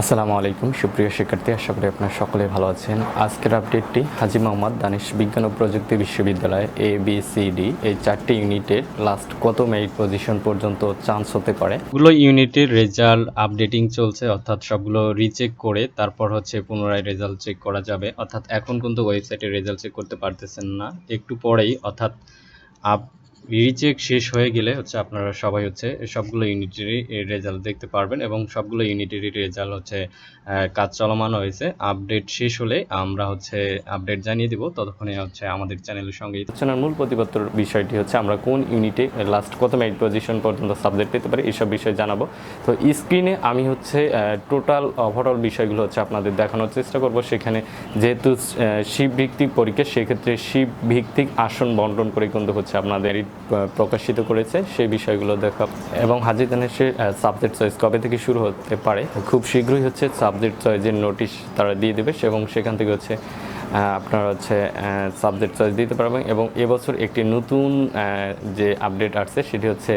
আসসালামু আলাইকুম, সুপ্রিয় শিক্ষার্থী, আশা করি আপনারা সকলে ভালো আছেন। আজকের আপডেটটি হাজি মোহাম্মদ দানিশ বিজ্ঞান ও প্রযুক্তি বিশ্ববিদ্যালয় এ বি সি ডি এই চারটি ইউনিটের লাস্ট কত মেরিট পজিশন পর্যন্ত চান্স হতে পারে? গুলো ইউনিটের রেজাল্ট আপডেটিং চলছে, অর্থাৎ সবগুলো রিচেক করে তারপর হচ্ছে পুনরায় রেজাল্ট চেক করা যাবে। অর্থাৎ এখন কিন্তু ওয়েবসাইটে রেজাল্ট চেক করতে পারতেছেন না। একটু পরেই, অর্থাৎ আপ রিচেক শেষ হয়ে গেলে হচ্ছে আপনারা সবাই হচ্ছে সবগুলো ইউনিটেরই রেজাল্ট দেখতে পারবেন এবং সবগুলো ইউনিটেরই রেজাল্ট হচ্ছে কাজ চলমান হয়েছে। আপডেট শেষ হলে আমরা হচ্ছে আপডেট জানিয়ে দিব। ততক্ষণে হচ্ছে আমাদের চ্যানেলের সঙ্গে আলোচনার মূল প্রতিপত্র বিষয়টি হচ্ছে আমরা কোন ইউনিটে লাস্ট কত মেরিট পজিশন পর্যন্ত সাবজেক্ট পেতে পারি এইসব বিষয়ে জানাব। তো স্ক্রিনে আমি হচ্ছে টোটাল ওভারঅল বিষয়গুলো হচ্ছে আপনাদের দেখানোর চেষ্টা করব। সেখানে যেহেতু শিব ভিত্তিক পরীক্ষা, সেক্ষেত্রে শিব ভিত্তিক আসন বন্টন করে কিন্তু হচ্ছে আপনাদের প্রকাশিত করেছে, সেই বিষয়গুলো দেখা এবং হাজি দানেশের সাবজেক্ট চয়েস কবে থেকে শুরু হতে পারে, খুব শীঘ্রই হচ্ছে সাবজেক্ট চয়েসের নোটিশ তারা দিয়ে দেবে, এবং সেখান থেকে হচ্ছে আপনারা হচ্ছে সাবজেক্ট চয়েস দিতে পারবেন এবং এবছর একটি নতুন যে আপডেট আসছে সেটি হচ্ছে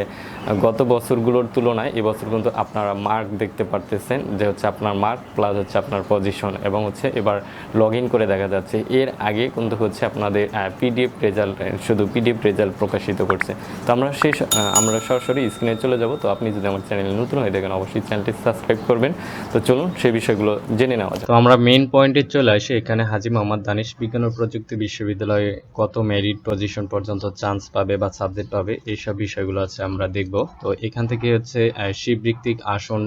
গত বছরগুলোর তুলনায় এবছর কিন্তু আপনারা মার্ক দেখতে পারতেছেন যে হচ্ছে আপনার মার্ক প্লাস হচ্ছে আপনার পজিশন এবং হচ্ছে এবার লগ ইন করে দেখা যাচ্ছে। এর আগে কিন্তু হচ্ছে আপনাদের পিডিএফ রেজাল্ট শুধু পিডিএফ রেজাল্ট প্রকাশিত করছে। তো আমরা শেষ আমরা সরাসরি স্ক্রিনে চলে যাব। তো আপনি যদি আমার চ্যানেলে নতুন হয়ে দেখেন অবশ্যই চ্যানেলটি সাবস্ক্রাইব করবেন। তো চলুন সেই বিষয়গুলো জেনে নেওয়া যাক। তো আমরা মেন পয়েন্টে চলে আসি। এখানে হাজি মোহাম্মদ দানিশ বিজ্ঞান ও প্রযুক্তি বিশ্ববিদ্যালয়ে কত মেরিট পজিশন পর্যন্ত চান্স পাবে বা সাবজেক্ট পাবে, এইসব বিষয়গুলো আছে আমরা দেখব। তো এখান থেকে হচ্ছে শিবভিত্তিক আসন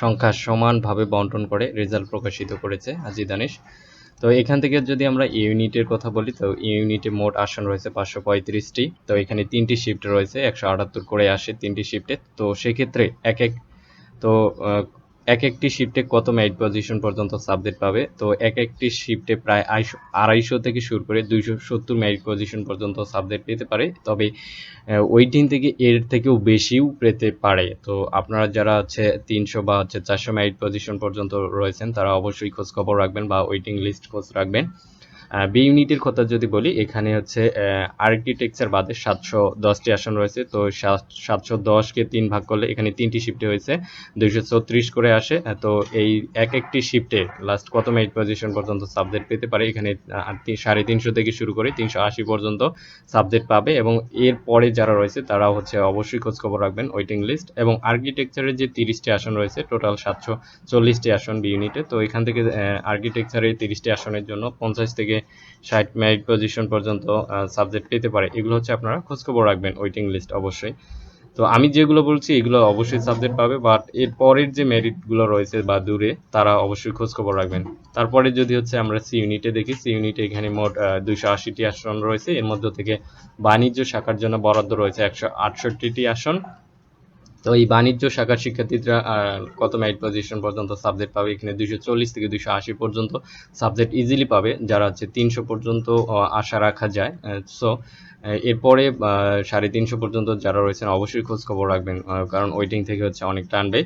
সংখ্যা সমানভাবে বন্টন করে রেজাল্ট প্রকাশিত করেছে হাজি দানিশ। তো এখান থেকে যদি আমরা ইউনিটের কথা বলি, তো ইউনিটে মোট আসন রয়েছে পাঁচশো পঁয়ত্রিশটি। তো এখানে তিনটি শিফট রয়েছে, একশো আটাত্তর করে আসে তিনটি শিফটে তো সেক্ষেত্রে এক এক, তো এক একটি শিফটে কত মেরিট পজিশন পর্যন্ত সাবজেক্ট পাবে? তো এক একটি শিফটে প্রায় আড়াইশো আড়াইশো থেকে শুরু করে দুইশো সত্তর ম্যাট পজিশন পর্যন্ত সাবজেক্ট পেতে পারে। তবে ওই দিন থেকে এর থেকেও বেশিও পেতে পারে। তো আপনারা যারা হচ্ছে তিনশো বা হচ্ছে চারশো মেরিট পজিশন পর্যন্ত রয়েছেন, তারা অবশ্যই খোঁজ খবর রাখবেন বা ওয়েটিং লিস্ট খোঁজ রাখবেন। বি ইউনিটের কথা যদি বলি, এখানে হচ্ছে আর্কিটেকচার বাদে সাতশো দশটি আসন রয়েছে। তো সাতশো দশকে তিন ভাগ করলে এখানে তিনটি শিফটে হয়েছে। দুইশো চৌত্রিশ করে আসে। তো এই এক একটি শিফটে লাস্ট কত মেরিট পজিশন পর্যন্ত সাবজেক্ট পেতে পারে। এখানে সাড়ে তিনশো থেকে শুরু করে তিনশো আশি পর্যন্ত সাবজেক্ট পাবে এবং এর পরে যারা রয়েছে তারা হচ্ছে অবশ্যই খোঁজ খবর রাখবেন ওয়েটিং লিস্ট এবং আর্কিটেকচারের যে তিরিশটি আসন রয়েছে টোটাল সাতশো চল্লিশটি আসন বি ইউনিটে তো এখান থেকে আর্কিটেকচারের তিরিশটি আসনের জন্য পঞ্চাশ থেকে ষাট মেরিট পজিশন পর্যন্ত সাবজেক্ট পেতে পারে, এগুলো হচ্ছে আপনারা খোঁজ খবর রাখবেন ওয়েটিং লিস্ট অবশ্যই। তো আমি যেগুলো বলছি, এগুলো অবশ্যই সাবজেক্ট পাবে বাট এর পরের যে মেরিটগুলো রয়েছে বা দূরে, তারা অবশ্যই খোঁজ খবর রাখবেন। তারপরে যদি হচ্ছে আমরা সি ইউনিটে দেখি সি ইউনিটে এখানে মোট দুইশো আশিটি আসন রয়েছে, এর মধ্যে থেকে বাণিজ্য শাখার জন্য বরাদ্দ রয়েছে একশো আটষট্টিটি আসন। তো এই বাণিজ্য শাখার শিক্ষার্থীরা কত মেরিট পজিশন পর্যন্ত সাবজেক্ট পাবে? এখানে দুইশো চল্লিশ থেকে দুইশো আশি পর্যন্ত সাবজেক্ট ইজিলি পাবে, যারা হচ্ছে তিনশো পর্যন্ত আশা রাখা যায়। সো এরপরে সাড়ে তিনশো পর্যন্ত যারা রয়েছেন অবশ্যই খোঁজ খবর রাখবেন কারণ ওয়েটিং থেকে হচ্ছে অনেক টানবে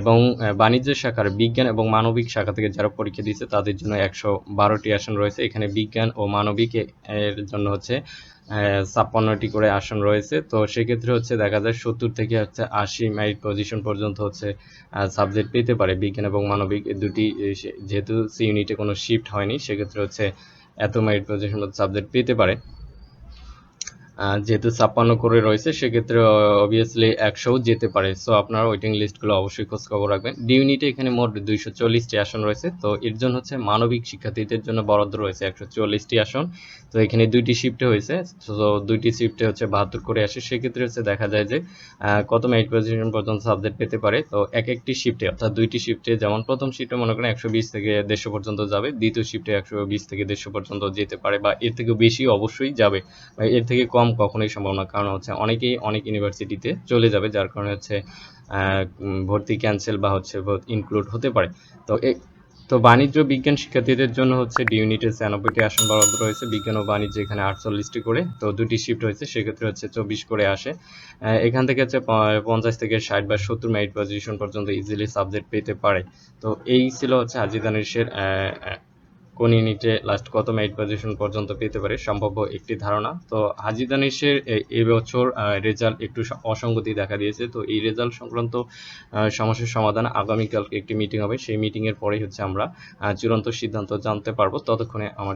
এবং বাণিজ্য শাখার বিজ্ঞান এবং মানবিক শাখা থেকে যারা পরীক্ষা দিচ্ছে, তাদের জন্য একশো বারোটি আসন রয়েছে। এখানে বিজ্ঞান ও মানবিক এর জন্য হচ্ছে ছাপ্পান্নটি করে আসন রয়েছে। তো সেক্ষেত্রে হচ্ছে দেখা যায় সত্তর থেকে হচ্ছে আশি মেরিট পজিশন পর্যন্ত হচ্ছে সাবজেক্ট পেতে পারে। বিজ্ঞান এবং মানবিক দুটি যেহেতু সি ইউনিটে কোনো শিফট হয়নি, সেক্ষেত্রে হচ্ছে এত মেরিট পজিশন সাবজেক্ট পেতে পারে। যেহেতু ছাপ্পান্ন করে রয়েছে, সেক্ষেত্রে অবভিয়াসলি একশোও যেতে পারে। সো আপনারা ওয়েটিং লিস্টগুলো অবশ্যই খোঁজ খবর রাখবেন ডি ইউনিটে এখানে মোট দুইশো চল্লিশটি আসন রয়েছে। তো, এর জন্য হচ্ছে মানবিক শিক্ষার্থীদের জন্য বরাদ্দ রয়েছে একশো চল্লিশটি আসন। তো, এখানে দুইটি শিফটে হয়েছে। তো দুইটি শিফটে হচ্ছে বাহাত্তর করে আসে। সেক্ষেত্রে হচ্ছে দেখা যায় যে কত মেরিট পজিশন পর্যন্ত সাবজেক্ট পেতে পারে। তো, এক একটি শিফটে অর্থাৎ দুইটি শিফটে যেমন প্রথম শিফটে মনে করেন একশো বিশ থেকে দেড়শো পর্যন্ত যাবে, দ্বিতীয় শিফটে একশো বিশ থেকে দেড়শো পর্যন্ত যেতে পারে বা এর থেকে বেশি অবশ্যই যাবে। বা এর থেকে কম কখনোই সম্ভব না। কারণ হচ্ছে অনেকেই অনেক ইউনিভার্সিটিতে চলে যাবে, যার কারণে হচ্ছে ভর্তি ক্যান্সেল বা হচ্ছে ইনক্লুড হতে পারে। তো তো বাণিজ্য বিজ্ঞান শিক্ষার্থীদের জন্য হচ্ছে ডি ইউনিটের ছিয়ানব্বইটি আসন বরাদ্দ রয়েছে। বিজ্ঞান ও বাণিজ্য এখানে আটচল্লিশটি করে, তো দুটি শিফট হয়েছে, সেক্ষেত্রে হচ্ছে চব্বিশ করে আসে। এখান থেকে হচ্ছে পঞ্চাশ থেকে ষাট বা সত্তর মেরিট পজিশন পর্যন্ত ইজিলি সাবজেক্ট পেতে পারে। তো এই ছিল হচ্ছে হাজি দানিশের কোন ইউনিটে লাস্ট কত মেরিট পজিশন পর্যন্ত পেতে পারে, সম্ভাব্য একটি ধারণা। তো হাজি দানিশের এবছর রেজাল্ট একটু অসঙ্গতি দেখা দিয়েছে। তো এই রেজাল্ট সংক্রান্ত সমস্যার সমাধান আগামীকালকে একটি মিটিং হবে। সেই মিটিং এর পরেই হচ্ছে আমরা চূড়ান্ত সিদ্ধান্ত জানতে পারব। ততক্ষণে আমার